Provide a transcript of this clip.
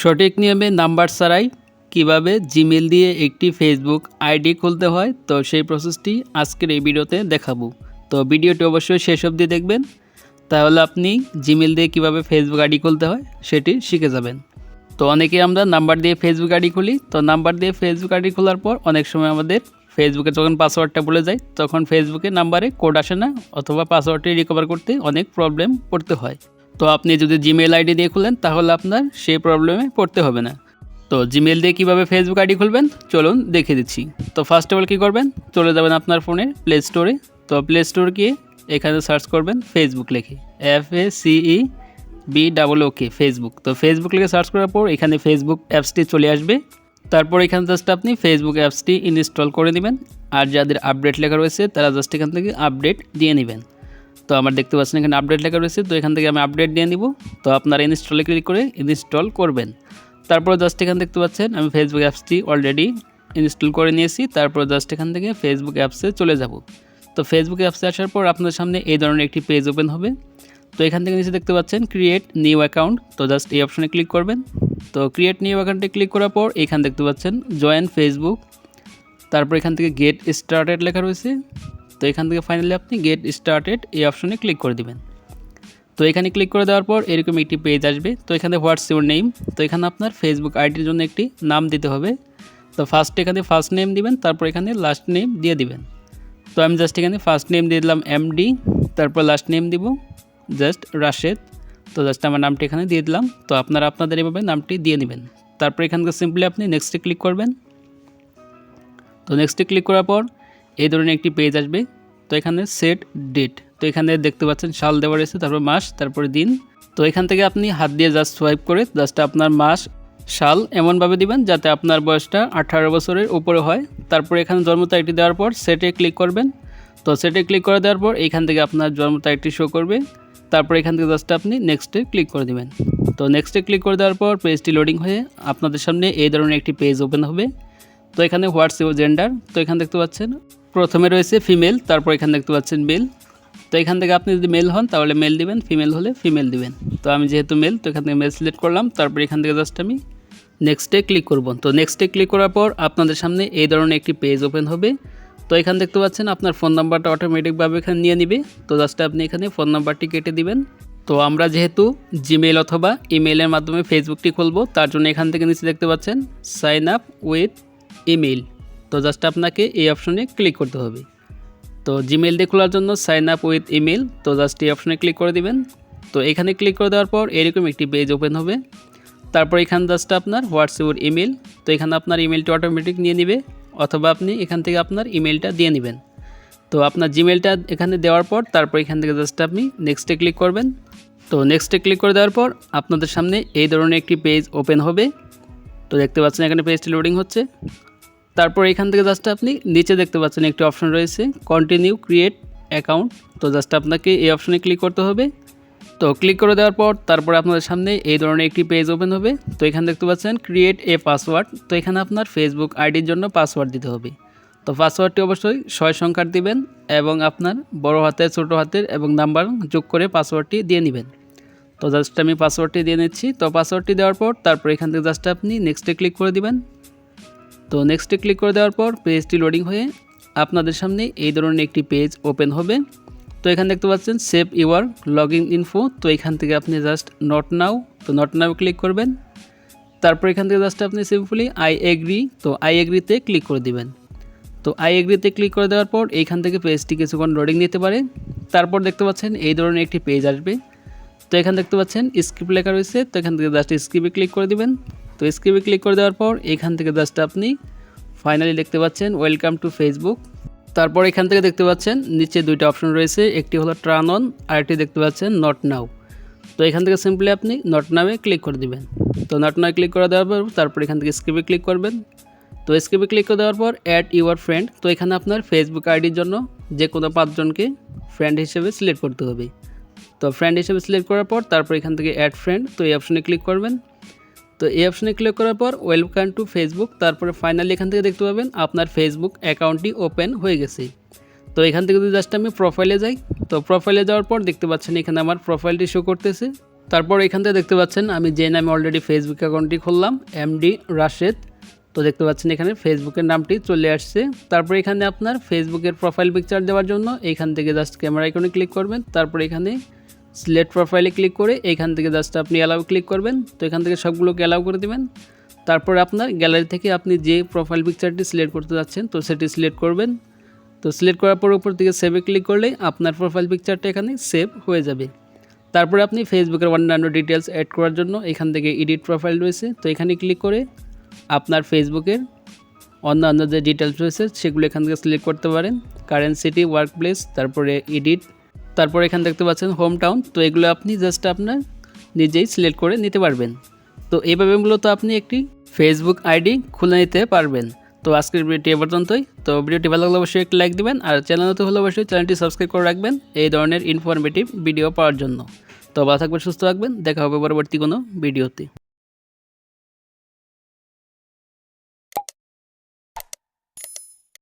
সঠিক নিয়মে নাম্বার ছাড়াই কীভাবে জিমেল দিয়ে একটি ফেসবুক আইডি খুলতে হয়, তো সেই প্রসেসটি আজকের এই ভিডিওতে দেখাবো। তো ভিডিওটি অবশ্যই শেষ অবধি দেখবেন। তাহলে আপনি জিমেল দিয়ে কীভাবে ফেসবুক আইডি খুলতে হয়, সেটি শিখে যাবেন। তো অনেকে আমরা নাম্বার দিয়ে ফেসবুক আইডি খুলি, তো নাম্বার দিয়ে ফেসবুক আইডি খোলার পর অনেক সময় আমাদের ফেসবুকে যখন পাসওয়ার্ডটা ভুলে যায়, তখন ফেসবুকে নাম্বারে কোড আসে না, অথবা পাসওয়ার্ডটি রিকভার করতে অনেক প্রবলেম পড়তে হয়। তো আপনি যদি জিমেল আইডি দিয়ে খুলেন তাহলে আপনার সেই প্রবলেমে পড়তে হবে না। তো জিমেল দিয়ে কীভাবে ফেসবুক আইডি খুলবেন? চলুন দেখে দিচ্ছি। তো ফার্স্ট অফ অল কী করবেন? চলে যাবেন আপনার ফোনে প্লে স্টোরে তো প্লে স্টোর গিয়ে এখানে সার্চ করবেন ফেসবুক লেখে। F A C E B double O K Facebook তো ফেসবুক লিখে সার্চ করার পর এখানে ফেসবুক অ্যাপসটি চলে আসবে। তারপর এখানে জাস্ট আপনি ফেসবুক অ্যাপসটি ইনস্টল করে নেবেন। আর যাদের আপডেট লেখা রয়েছে, তারা জাস্ট এখান থেকে আপডেট দিয়ে নেবেন। তো আমার দেখতে পাচ্ছেন এখানে আপডেট লেখা রয়েছে, তো এখান থেকে আমি আপডেট দিয়ে নিব। তো আপনারা ইনস্টলে ক্লিক করে ইনস্টল করবেন। তারপর জাস্ট এখানে দেখতে পাচ্ছেন, আমি ফেসবুক অ্যাপসটি অলরেডি ইনস্টল করে নিয়েছি, তারপর জাস্ট এখান থেকে ফেসবুক অ্যাপসে চলে যাব। তো ফেসবুক অ্যাপসে আসার পর আপনার সামনে এই ধরনের একটি পেজ ওপেন হবে। তো এখান থেকে নিচে দেখতে পাচ্ছেন ক্রিয়েট নিউ অ্যাকাউন্ট তো জাস্ট এই অপশনে ক্লিক করবেন। তো ক্রিয়েট নিউ অ্যাকাউন্টে ক্লিক করার পর এখান দেখতে পাচ্ছেন জয়েন ফেসবুক তারপর এখান থেকে গেট স্টার্টেড লেখা রয়েছে। তো এখান থেকে ফাইনালি আপনি গেট স্টার্টেড এই অপশনে ক্লিক করে দিবেন। তো এখানে ক্লিক করে দেওয়ার পর এরকম একটি পেজ আসবে। তো এখানে হোয়াটস ইউর নেম তো এখানে আপনার ফেসবুক আইডির জন্য একটি নাম দিতে হবে। তো ফার্স্ট এখানে ফার্স্ট নেম দিবেন, তারপর এখানে লাস্ট নেম দিয়ে দিবেন। তো আমি জাস্ট এখানে ফার্স্ট নেম দিয়ে দিলাম এমডি তারপর লাস্ট নেম দিব জাস্ট রাশেদ তো জাস্ট আমার নামটি এখানে দিয়ে দিলাম। তো আপনারা আপনাদের এভাবে নামটি দিয়ে নেবেন তারপর এখান থেকে সিম্পলি আপনি নেক্সটে ক্লিক করবেন। তো নেক্সটে ক্লিক করার পর এই ধরনের একটি পেজ আসবে। তো এখানে সেট ডেট তো এখানে দেখতে পাচ্ছেন সাল দেওয়া রয়েছে তারপর মাস, তারপরে দিন। তো এখান থেকে আপনি হাত দিয়ে জাস্ট সোয়াইপ করে জাস্ট আপনার মাস, সাল এমনভাবে দিবেন যাতে আপনার বয়সটা আঠারো বছরের উপরে হয়। তারপর এখানে জন্ম তারিখটি দেওয়ার পর সেটে ক্লিক করবেন। তো সেটে ক্লিক করে দেওয়ার পর এখান থেকে আপনার জন্ম তারিখটি শো করবে। তারপর এখান থেকে জাস্ট আপনি নেক্সটে ক্লিক করে দেবেন। তো নেক্সটে ক্লিক করে দেওয়ার পর পেজটি লোডিং হয়ে আপনাদের সামনে এই ধরনের একটি পেজ ওপেন হবে। তো এখানে হোয়াটস জেন্ডার তো এখানে দেখতে পাচ্ছেন প্রথমে রয়েছে ফিমেল, তারপর এখানে দেখতে পাচ্ছেন মেল। তো এখান থেকে আপনি যদি মেল হন, তাহলে মেল দিবেন, ফিমেল হলে ফিমেল দিবেন। তো আমি যেহেতু মেল, তো এখান থেকে মেল সিলেক্ট করলাম, তারপর এখান থেকে জাস্ট আমি নেক্সটে ক্লিক করব। তো নেক্সটে ক্লিক করার পর আপনাদের সামনে এই ধরনের একটি পেজ ওপেন হবে। তো এখানে দেখতে পাচ্ছেন আপনার ফোন নাম্বারটা অটোমেটিকভাবে এখানে নিয়ে নিবে। তো জাস্ট আপনি এখানে ফোন নাম্বারটি কেটে দিবেন। তো আমরা যেহেতু জিমেল অথবা ইমেলের মাধ্যমে ফেসবুকটি খুলবো, তার জন্য এখান থেকে নিচে দেখতে পাচ্ছেন সাইন আপ উইথ ইমেল তো জাস্ট আপনাকে এই অপশনে ক্লিক করতে হবে। তো জিমেল দিয়ে খোলার জন্য সাইন আপ উইথ ইমেল তো জাস্ট এই অপশনে ক্লিক করে দিবেন। তো এখানে ক্লিক করে দেওয়ার পর এরকম একটি পেজ ওপেন হবে। তারপর এখানে জাস্ট আপনার হোয়াটস ইউর ইমেল তো এখানে আপনার ইমেলটি অটোমেটিক নিয়ে নেবে, অথবা আপনি এখান থেকে আপনার ইমেলটা দিয়ে নেবেন। তো আপনার জিমেলটা এখানে দেওয়ার পর তারপর এখান থেকে জাস্ট আপনি নেক্সটে ক্লিক করবেন। তো নেক্সটে ক্লিক করে দেওয়ার পর আপনাদের সামনে এই ধরনের একটি পেজ ওপেন হবে। তো দেখতে পাচ্ছেন এখানে পেজটি লোডিং হচ্ছে। তারপর এখান থেকে জাস্ট আপনি নিচে দেখতে পাচ্ছেন একটি অপশন রয়েছে কন্টিনিউ ক্রিয়েট অ্যাকাউন্ট তো জাস্ট আপনাকে এই অপশনে ক্লিক করতে হবে। তো ক্লিক করে দেওয়ার পর তারপর আপনাদের সামনে এই ধরনের একটি পেজ ওপেন হবে। তো এখানে দেখতে পাচ্ছেন ক্রিয়েট এ পাসওয়ার্ড তো এখানে আপনার ফেসবুক আইডির জন্য পাসওয়ার্ড দিতে হবে। তো পাসওয়ার্ডটি অবশ্যই ছয় সংখ্যার দিবেন এবং আপনার বড় হাতের, ছোট হাতের এবং নাম্বার যোগ করে পাসওয়ার্ডটি দিয়ে নেবেন। তো জাস্ট আমি পাসওয়ার্ডটি দিয়ে নিচ্ছি। তো পাসওয়ার্ডটি দেওয়ার পর তারপর এখান থেকে জাস্ট আপনি নেক্সটে ক্লিক করে দিবেন। তো নেক্সটে ক্লিক করে দেওয়ার পর পেজটি লোডিং হয়ে আপনাদের সামনে এই ধরনের একটি পেজ ওপেন হবে। তো এখানে দেখতে পাচ্ছেন save your log in info তো এখান থেকে আপনি জাস্ট নট নাও তো নট নাও ক্লিক করবেন। তারপর এখান থেকে জাস্ট আপনি সিম্পলি আই এগ্রি তো আই এগ্রিতে ক্লিক করে দিবেন। তো আই এগ্রিতে ক্লিক করে দেওয়ার পর এইখান থেকে পেজটি কিছুক্ষণ লোডিং নিতে পারে। তারপর দেখতে পাচ্ছেন এই ধরনের একটি পেজ আসবে। তো এখানে দেখতে পাচ্ছেন স্ক্রিপ্ট লেখা রয়েছে, তো এখান থেকে জাস্ট স্ক্রিপে ক্লিক করে দিবেন। তো স্ক্রিপে ক্লিক করে দেওয়ার পর এখান থেকে জাস্ট আপনি ফাইনালি দেখতে পাচ্ছেন ওয়েলকাম টু ফেসবুক তারপর এখান থেকে দেখতে পাচ্ছেন নিচে দুইটা অপশন রয়েছে, একটি হলো ট্রান অন আর একটি দেখতে পাচ্ছেন নট নাও তো এখান থেকে সিম্পলি আপনি নট নামে ক্লিক করে দিবেন। তো নট নাও ক্লিক করে দেওয়ার পর তারপর এখান থেকে স্ক্রিপে ক্লিক করবেন। তো স্ক্রিপে ক্লিক করে দেওয়ার পর অ্যাড ইউর ফ্রেন্ড তো এখানে আপনার ফেসবুক আইডির জন্য যে কোনো পাঁচজনকে ফ্রেন্ড হিসেবে সিলেক্ট করতে হবে। তো ফ্রেন্ড হিসেবে সিলেক্ট করার পর তারপর এখান থেকে অ্যাড ফ্রেন্ড তো এই অপশনে ক্লিক করবেন। তো এই অপশনে ক্লিক করার পর ওয়েলকাম টু ফেসবুক তারপরে ফাইনালি এখান থেকে দেখতে পাবেন আপনার ফেসবুক অ্যাকাউন্টটি ওপেন হয়ে গেছে। তো এখান থেকে যদি জাস্ট আমি প্রোফাইলে যাই, তো প্রোফাইলে যাওয়ার পর দেখতে পাচ্ছেন এখানে আমার প্রোফাইলটি শো করতেছে। তারপর এখান থেকে দেখতে পাচ্ছেন আমি যে নামে অলরেডি ফেসবুক অ্যাকাউন্টটি খুললাম এমডি রাশেদ তো দেখতে পাচ্ছেন এখানে ফেসবুকের নামটি চলে আসছে। তারপর এখানে আপনার ফেসবুকের প্রোফাইল পিকচার দেওয়ার জন্য এখান থেকে জাস্ট ক্যামেরা আইকনে ক্লিক করবেন। তারপর এখানে সিলেক্ট প্রোফাইলে ক্লিক করে এখান থেকে জাস্ট আপনি অ্যালাউ ক্লিক করবেন। তো এখান থেকে সবগুলোকে অ্যালাউ করে দিবেন। তারপরে আপনার গ্যালারি থেকে আপনি যে প্রোফাইল পিকচারটি সিলেক্ট করতে যাচ্ছেন, তো সেটি সিলেক্ট করবেন। তো সিলেক্ট করার পর উপর থেকে সেভে ক্লিক করলেই আপনার প্রোফাইল পিকচারটা এখানে সেভ হয়ে যাবে। তারপরে আপনি ফেসবুকের অন্যান্য ডিটেলস অ্যাড করার জন্য এখান থেকে এডিট প্রোফাইল রয়েছে। তো এখানে ক্লিক করে আপনার ফেসবুকের অন্যান্য যে ডিটেলস রয়েছে, সেগুলো এখান থেকে সিলেক্ট করতে পারেন। কারেন্ট সিটি ওয়ার্ক প্লেস তারপরে এডিট তারপরে এখানে দেখতে পাচ্ছেন হোম টাউন তো এগুলো আপনি জাস্ট আপনার নিজেই সিলেক্ট করে নিতে পারবেন। তো এইভাবে মূলত আপনি একটি ফেসবুক আইডি খুলে নিতে পারবেন। তো আজকের ভিডিওটি এ পর্যন্তই। তো ভিডিওটি ভালো লাগলে অবশ্যই একটি লাইক দিবেন, আর চ্যানেল নতুন হলে অবশ্যই চ্যানেলটি সাবস্ক্রাইব করে রাখবেন এই ধরনের ইনফরমেটিভ ভিডিও পাওয়ার জন্য। তো ভালো থাকবেন, সুস্থ থাকবেন, দেখা হবে পরবর্তী কোনো ভিডিওতে।